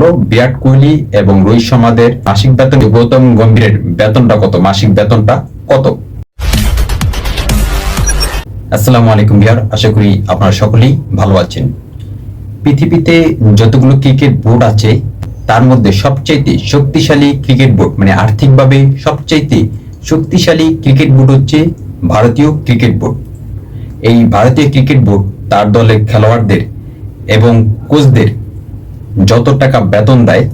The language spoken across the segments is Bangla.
হলো বিরাট কোহলি এবং রোহিত শর্মাদের মাসিক বেতন, গৌতম গম্ভীরের বেতনটা কত? মাসিক বেতনটা কত? আসসালামু আলাইকুম বিহার আশা করি আপনারা সকলেই ভালো আছেন। পৃথিবীতে যতগুলো ক্রিকেট বোর্ড আছে, তার মধ্যে সবচাইতে শক্তিশালী ক্রিকেট বোর্ড মানে আর্থিকভাবে সবচাইতে শক্তিশালী ক্রিকেট বোর্ড হচ্ছে ভারতীয় ক্রিকেট বোর্ড। এই ভারতীয় ক্রিকেট বোর্ড, তার দলের খেলোয়াড়দের এবং কোচদের যত টাকা বেতন দেয়,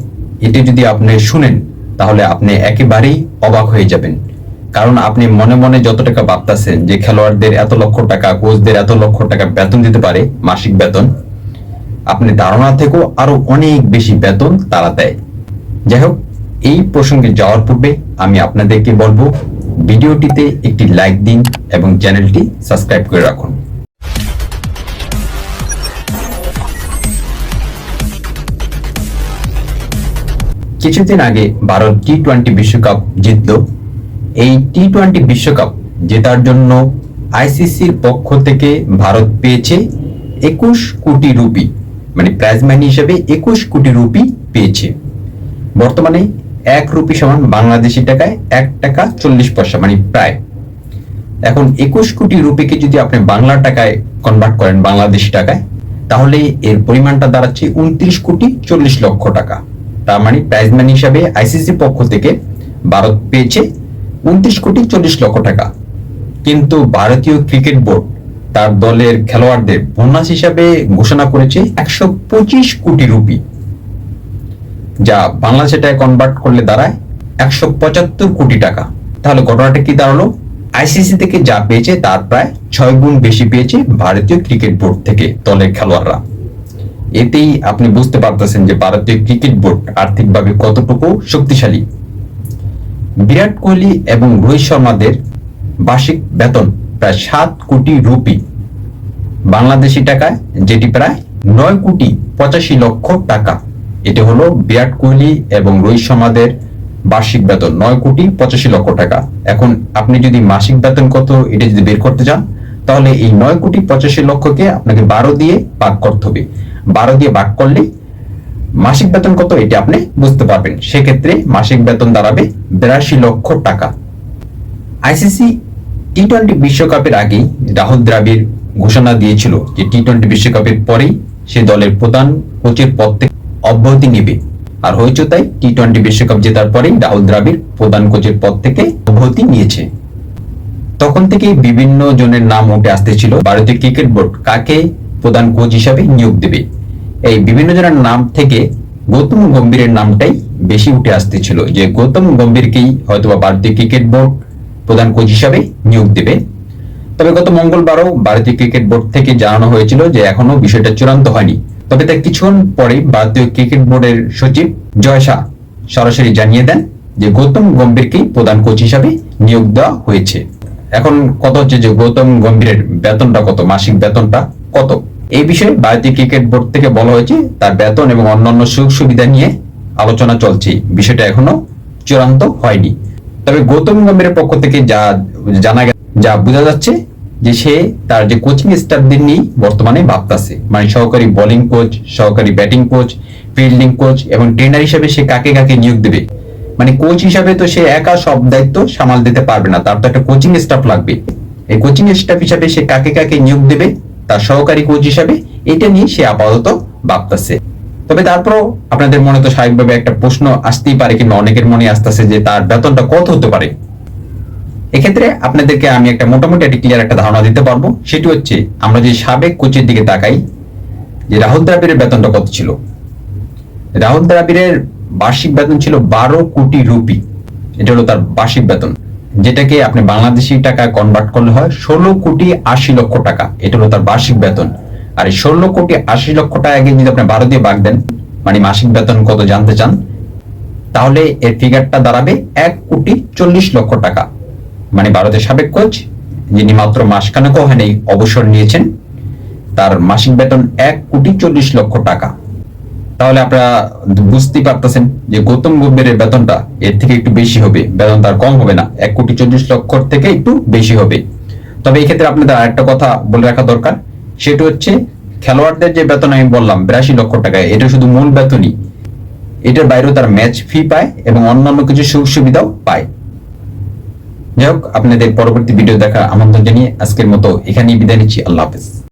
এটি যদি আপনি শুনেন, তাহলে আপনি একেবারেই অবাক হয়ে যাবেন। কারণ আপনি মনে মনে যত টাকা ভাবতেছেন যে খেলোয়াড়দের এত লক্ষ টাকা, কোচদের এত লক্ষ টাকা বেতন দিতে পারে, মাসিক বেতন, আপনি ধারণা থেকেও আরও অনেক বেশি বেতন তারা দেয়। যাই হোক, এই প্রসঙ্গে যাওয়ার পূর্বে আমি আপনাদেরকে বলব, ভিডিওটিতে একটি লাইক দিন এবং চ্যানেলটি সাবস্ক্রাইব করে রাখুন। কিছুদিন আগে ভারত টি টোয়েন্টি বিশ্বকাপ জিতল। এই টি টোয়েন্টি বিশ্বকাপ জেতার জন্য আইসিসির পক্ষ থেকে ভারত পেয়েছে একুশ কোটি রুপি মানে প্রাইজ মানি হিসেবে একুশ কোটি রুপি পেয়েছে। বর্তমানে এক রুপি সমান বাংলাদেশি টাকায় এক টাকা চল্লিশ পয়সা মানে প্রায়। এখন একুশ কোটি রুপিকে যদি আপনি বাংলা টাকায় কনভার্ট করেন, বাংলাদেশি টাকায়, তাহলে এর পরিমাণটা দাঁড়াচ্ছে উনত্রিশ কোটি চল্লিশ লক্ষ টাকা। তার মানে প্রাইজ মানি হিসাবে আইসিসি পক্ষ থেকে ভারত পেয়েছে উনত্রিশ কোটি চল্লিশ লক্ষ টাকা। কিন্তু ভারতীয় ক্রিকেট বোর্ড তার দলের খেলোয়াড়দের বোনাস হিসাবে ঘোষণা করেছে একশো পঁচিশ কোটি রুপি। যা বাংলাদেশে টাকায় কনভার্ট করলে দাঁড়ায় একশো পঁচাত্তর কোটি টাকা। তাহলে ঘটনাটা কি দাঁড়াল? আইসিসি থেকে যা পেয়েছে তার প্রায় ছয় গুণ বেশি পেয়েছে ভারতীয় ক্রিকেট বোর্ড থেকে দলের খেলোয়াড়রা। এতেই আপনি বুঝতে পারতেছেন যে ভারতীয় ক্রিকেট বোর্ড আর্থিকভাবে কতটুকু শক্তিশালী। বিরাট কোহলি এবং রোহিত শর্মাদের বার্ষিক বেতন প্রায় সাত কোটি রুপি। বাংলাদেশি টাকায়, যেটি প্রায় নয় কোটি পঁচাশি লক্ষ টাকা। এটি হলো বিরাট কোহলি এবং রোহিত শর্মাদের বার্ষিক বেতন, নয় কোটি পঁচাশি লক্ষ টাকা। এখন আপনি যদি মাসিক বেতন কত, এটা যদি বের করতে চান, তাহলে এই নয় কোটি পঁচাশি লক্ষকে আপনাকে বারো দিয়ে ভাগ করতে হবে। বারো দিয়ে ভাগ করলে মাসিক বেতন কত এটা আপনি বুঝতে পারবেন। সেক্ষেত্রে মাসিক বেতন দাঁড়াবে বিরাশি লক্ষ টাকা। আইসিসি টি টোয়েন্টি বিশ্বকাপের আগেই রাহুল দ্রাবিড় ঘোষণা দিয়েছিল যে টি টোয়েন্টি বিশ্বকাপের পরেই সে দলের প্রধান কোচের পদ থেকে অব্যাহতি নেবে। আর হয়েছে তাই টি টোয়েন্টি বিশ্বকাপ জেতার পরেই রাহুল দ্রাবিড় প্রধান কোচের পদ থেকে অব্যাহতি নিয়েছে। তখন থেকেই বিভিন্ন জনের নাম উঠে আসতেছিল, ভারতীয় ক্রিকেট বোর্ড। কাকে? প্রধান কোচ হিসাবে নিয়োগ দেবে। এই বিভিন্ন জনের নাম থেকে গৌতম গম্ভীরের নামটাই বেশি উঠে আসতেছিল যে গৌতম গম্ভীরকেই হয়তোবা ভারতীয় ক্রিকেট বোর্ড প্রধান কোচ হিসাবে নিয়োগ দেবে। তবে গত মঙ্গলবারও ভারতীয় ক্রিকেট বোর্ড থেকে জানানো হয়েছিল যে এখনও বিষয়টা চূড়ান্ত হয়নি। তবে তার কিছুক্ষণ পরে ভারতীয় ক্রিকেট বোর্ডের সচিব জয় শাহ সরাসরি জানিয়ে দেন যে গৌতম গম্ভীরকেই প্রধান কোচ হিসাবে নিয়োগ দেওয়া হয়েছে। এখন কত হচ্ছে যে গৌতম গম্ভীরের বেতনটা কত, মাসিক বেতনটা? কত? এই বিষয়ে ভারতীয় ক্রিকেট বোর্ড থেকে বলা হয়েছে, তার বেতন এবং অন্যান্য সুযোগ সুবিধা নিয়ে আলোচনা চলছে। বিষয়টা এখনও চূড়ান্ত হয়নি। তবে গৌতম গম্ভীরের পক্ষ থেকে যা জানা যা বোঝা যাচ্ছে যে সে তার যে কোচিং স্টাফদের নিয়ে বর্তমানে ভাবতাছে। মানে সহকারী বোলিং কোচ সহকারী ব্যাটিং কোচ ফিল্ডিং কোচ এবং ট্রেনার হিসেবে সে কাকে কাকে নিয়োগ দেবে? মানে কোচ হিসাবে তো সে একা সব দায়িত্ব সামাল দিতে পারবে না। তার তো একটা কোচিং স্টাফ লাগবে। এই কোচিং স্টাফ হিসাবে সে কাকে কাকে নিয়োগ দেবে? তার সহকারী কোচ হিসাবে এটা নিয়ে সে আপাতত ভাবতেছে। তবে তারপরও আপনাদের মনে তো স্বাভাবিকভাবে একটা প্রশ্ন আসতেই পারে কিংবা অনেকের মনে আসতেছে যে তার বেতনটা কত হতে পারে। এক্ষেত্রে আপনাদেরকে আমি একটা মোটামুটি একটা ক্লিয়ার একটা ধারণা দিতে পারব। সেটি হচ্ছে আমরা যে সাবেক কোচের দিকে তাকাই, যে রাহুল দ্রাবিড়ের বেতনটা কত ছিল? রাহুল দ্রাবিড়ের বার্ষিক বেতন ছিল বারো কোটি রুপি। এটা হলো তার বার্ষিক বেতন। যেটাকে আপনি বাংলাদেশি টাকা কনভার্ট করলে হয় ষোলো কোটি আশি লক্ষ টাকা। এটা হলো তার বার্ষিক বেতন। আর এই ষোলো কোটি আশি লক্ষ টাকাকে যদি আপনি বারো দিয়ে দেন মানে মাসিক বেতন কত জানতে চান, তাহলে এর ফিগারটা দাঁড়াবে এক কোটি চল্লিশ লক্ষ টাকা। মানে ভারতের সাবেক কোচ, যিনি মাত্র মাসখানেকও হয়নি অবসর নিয়েছেন, তার মাসিক বেতন এক কোটি চল্লিশ লক্ষ টাকা। তাহলে আপনারা বুঝতেই পারতেছেন যে গৌতম গম্ভীরের বেতনটা এর থেকে একটু বেশি হবে। বেতন তার কম হবে না। এক কোটি চল্লিশ লক্ষ থেকে একটু বেশি হবে। তবে এই ক্ষেত্রে আপনাদের আরেকটা কথা বলে রাখা দরকার। সেটা হচ্ছে খেলোয়াড়দের যে বেতন আমি বললাম, বিরাশি লক্ষ টাকা, এটা শুধু মূল বেতনই। এটার বাইরেও তার ম্যাচ ফি পায় এবং অন্যান্য কিছু সুযোগ সুবিধাও পায়। যাই হোক, আপনাদের পরবর্তী ভিডিও দেখা আমন্ত্রণ জানিয়ে আজকের মতো এখানেই বিদায় নিচ্ছি। আল্লাহ হাফেজ।